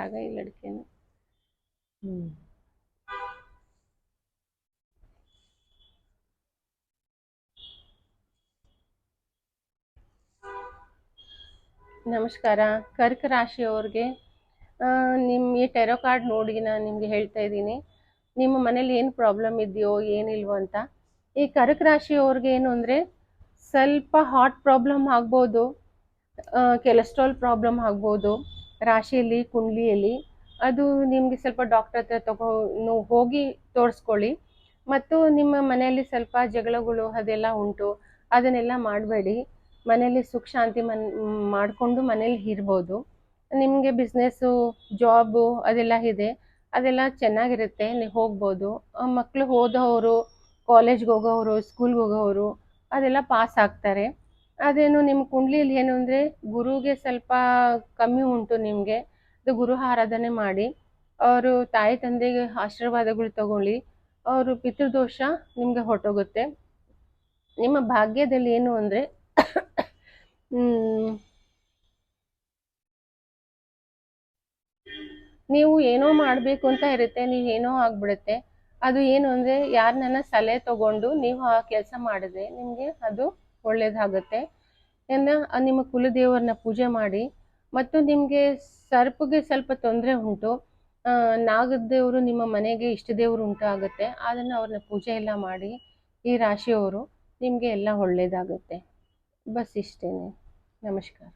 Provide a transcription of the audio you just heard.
आ गई लड़के ने हम्म ನಮಸ್ಕಾರ ಕರ್ಕ ರಾಶಿಯವ್ರಿಗೆ ನಿಮ್ಮ ಈ ಟೆರೋ ಕಾರ್ಡ್ ನೋಡಿ ನಾನು ನಿಮಗೆ ಹೇಳ್ತಾ ಇದ್ದೀನಿ ನಿಮ್ಮ ಮನೇಲಿ ಏನು ಪ್ರಾಬ್ಲಮ್ ಇದೆಯೋ ಏನಿಲ್ವೋ ಅಂತ ಈ ಕರ್ಕ ರಾಶಿಯವ್ರಿಗೆ ಏನು ಅಂದರೆ ಸ್ವಲ್ಪ ಹಾರ್ಟ್ ಪ್ರಾಬ್ಲಮ್ ಆಗ್ಬೋದು ಕೆಲೆಸ್ಟ್ರಾಲ್ ಪ್ರಾಬ್ಲಮ್ ಆಗ್ಬೋದು ರಾಶಿಯಲ್ಲಿ, ಕುಂಡ್ಲಿಯಲ್ಲಿ, ಅದು ನಿಮಗೆ ಸ್ವಲ್ಪ ಡಾಕ್ಟರ್ ಹತ್ರ ತಗೋ ಹೋಗಿ ತೋರಿಸ್ಕೊಳ್ಳಿ. ಮತ್ತು ನಿಮ್ಮ ಮನೆಯಲ್ಲಿ ಸ್ವಲ್ಪ ಜಗಳಗಳು ಅದೆಲ್ಲ ಉಂಟು, ಅದನ್ನೆಲ್ಲ ಮಾಡಬೇಡಿ. ಮನೆಯಲ್ಲಿ ಸುಖ ಶಾಂತಿ ಮನ್, ಮಾಡಿಕೊಂಡು ಮನೇಲಿ ಇರ್ಬೋದು. ನಿಮಗೆ ಬಿಸ್ನೆಸ್ಸು ಜಾಬು ಅದೆಲ್ಲ ಇದೆ, ಅದೆಲ್ಲ ಚೆನ್ನಾಗಿರುತ್ತೆ ನೀವು ಹೋಗ್ಬೋದು. ಮಕ್ಕಳು ಓದೋವರು ಕಾಲೇಜ್ಗೆ ಹೋಗೋವರು ಸ್ಕೂಲ್ಗೆ ಹೋಗೋವರು ಅದೆಲ್ಲ ಪಾಸ್ ಆಗ್ತಾರೆ. ಅದೇನು ನಿಮ್ಮ ಕುಂಡ್ಲಿಲಿ ಏನು ಅಂದರೆ ಗುರುಗೆ ಸ್ವಲ್ಪ ಕಮ್ಮಿ ಉಂಟು ನಿಮಗೆ. ಅದು ಗುರು ಆರಾಧನೆ ಮಾಡಿ, ಅವರು ತಾಯಿ ತಂದೆಗೆ ಆಶೀರ್ವಾದಗಳು ತಗೊಳ್ಳಿ, ಅವರು ಪಿತೃದೋಷ ನಿಮಗೆ ಹೊರಟೋಗುತ್ತೆ. ನಿಮ್ಮ ಭಾಗ್ಯದಲ್ಲಿ ಏನು ಅಂದರೆ ನೀವು ಏನೋ ಮಾಡಬೇಕು ಅಂತ ಇರುತ್ತೆ, ನೀವು ಏನೋ ಆಗ್ಬಿಡುತ್ತೆ. ಅದು ಏನು ಅಂದರೆ ಯಾರನ್ನ ಸಲಹೆ ತಗೊಂಡು ನೀವು ಆ ಕೆಲಸ ಮಾಡಿದ್ರೆ ನಿಮಗೆ ಅದು ಒಳ್ಳೇದಾಗುತ್ತೆ. ಇನ್ನು ನಿಮ್ಮ ಕುಲದೇವರನ್ನ ಪೂಜೆ ಮಾಡಿ, ಮತ್ತು ನಿಮಗೆ ಸರ್ಪಿಗೆ ಸ್ವಲ್ಪ ತೊಂದರೆ ಉಂಟು ನಾಗದೇವರು ನಿಮ್ಮ ಮನೆಗೆ ಇಷ್ಟ ದೇವರು ಉಂಟಾಗುತ್ತೆ, ಅದನ್ನು ಅವ್ರನ್ನ ಪೂಜೆ ಎಲ್ಲ ಮಾಡಿ, ಈ ರಾಶಿಯವರು ನಿಮಗೆ ಎಲ್ಲ ಒಳ್ಳೆಯದಾಗುತ್ತೆ ಬಸ್ ಇಷ್ಟೇ ನಮಸ್ಕಾರ.